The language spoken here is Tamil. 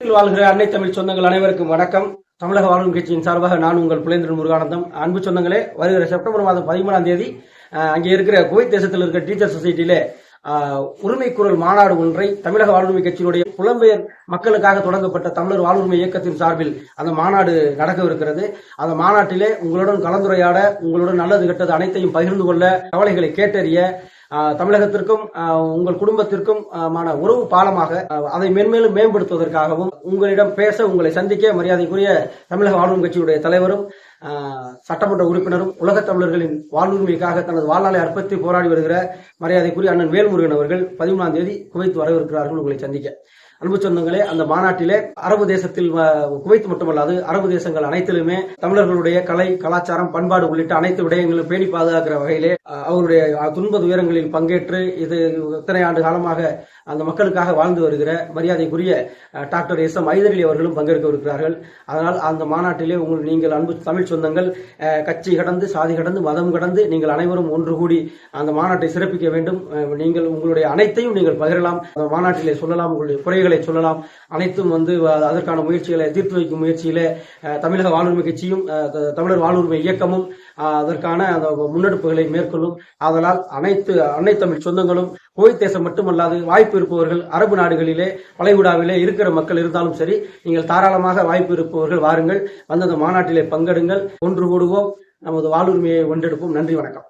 வாழ்கிற அன்னை தமிழ் சொந்தங்கள் அனைவருக்கும் வணக்கம். தமிழக வாழ்வு கட்சியின் சார்பாக நான் உங்கள் புலேந்திரன் முருகானந்தம். அன்பு சொந்தங்களே வருகிற செப்டம்பர் மாதம் பதிமூணாம் தேதி அங்கே இருக்கிற குவைத் தேசத்தில் இருக்கிற டீச்சர் சொசைட்டியிலே உரிமை குரல் மாநாடு ஒன்றை தமிழக வாழ்வுரிமை கட்சியினுடைய புலம்பெயர் மக்களுக்காக தொடங்கப்பட்ட தமிழர் வாழ்வுரிமை இயக்கத்தின் சார்பில் அந்த மாநாடு நடக்கவிருக்கிறது. அந்த மாநாட்டிலே உங்களுடன் கலந்துரையாட உங்களுடன் நல்லது கெட்டது அனைத்தையும் பகிர்ந்து கொள்ள கவலைகளை கேட்டறிய தமிழகத்திற்கும் ஆஹ் உங்கள் குடும்பத்திற்கும் மான உறவு பாலமாக அதை மென்மேலும் மேம்படுத்துவதற்காகவும் உங்களிடம் பேச உங்களை சந்திக்க மரியாதைக்குரிய தமிழக ஆளும் கட்சியுடைய தலைவரும் சட்டமன்ற உறுப்பினரும் உலகத் தமிழர்களின் வாழ்வுரிமைக்காக தனது வாழ்நாளை அர்ப்பத்தி போராடி வருகிற மரியாதைக்குரிய அண்ணன் வேல்முருகன் அவர்கள் பதிமூணாம் தேதி குவைத் வரவிருக்கிறார்கள் உங்களை சந்திக்க. அன்பு சொந்தங்களே அந்த மாநாட்டிலே அரபு தேசத்தில் குவைத் மட்டுமல்லாது அரபு தேசங்கள் அனைத்திலுமே தமிழர்களுடைய கலை கலாச்சாரம் பண்பாடு உள்ளிட்ட அனைத்து விடயங்களும் பேணி பாதுகாக்கிற வகையிலே அவருடைய துன்ப துயரங்களில் பங்கேற்று இது இத்தனை ஆண்டு காலமாக அந்த மக்களுக்காக வாழ்ந்து வருகிற மரியாதைக்குரிய டாக்டர் எஸ் எம் ஐதரலி அவர்களும் பங்கேற்கவிருக்கிறார்கள் அதனால் அந்த மாநாட்டிலே உங்கள் நீங்கள் அன்பு தமிழ் சொந்தங்கள் கட்சி கடந்து சாதி கடந்து மதம் கடந்து நீங்கள் அனைவரும் ஒன்று கூடி அந்த மாநாட்டை சிறப்பிக்க வேண்டும். நீங்கள் உங்களுடைய அனைத்தையும் நீங்கள் பகிரலாம். அந்த மாநாட்டிலே சொல்லலாம் உங்களுடைய குறைகளை சொல்லலாம். அனைத்தும் வந்து அதற்கான முயற்சிகளை தீர்த்து வைக்கும் முயற்சியில அஹ், தமிழக வாழ்வுரிமை கட்சியும் தமிழர் வாழ்வுரிமை இயக்கமும் அதற்கான அந்த முன்னெடுப்புகளை மேற்கொள்ளும். ஆதலால் அனைத்து அன்னை தமிழ் சொந்தங்களும் குவைத் தேசம் மட்டுமல்லாது வாய்ப்பு இருப்பவர்கள் அரபு நாடுகளிலே வளைகுடாவிலே இருக்கிற மக்கள் இருந்தாலும் சரி நீங்கள் தாராளமாக வாய்ப்பு இருப்பவர்கள் வாருங்கள். வந்து மாநாட்டிலே பங்கெடுங்கள். ஒன்று கூடுவோம். நமது வாழ்வுரிமையை ஒன்றெடுப்போம். நன்றி வணக்கம்.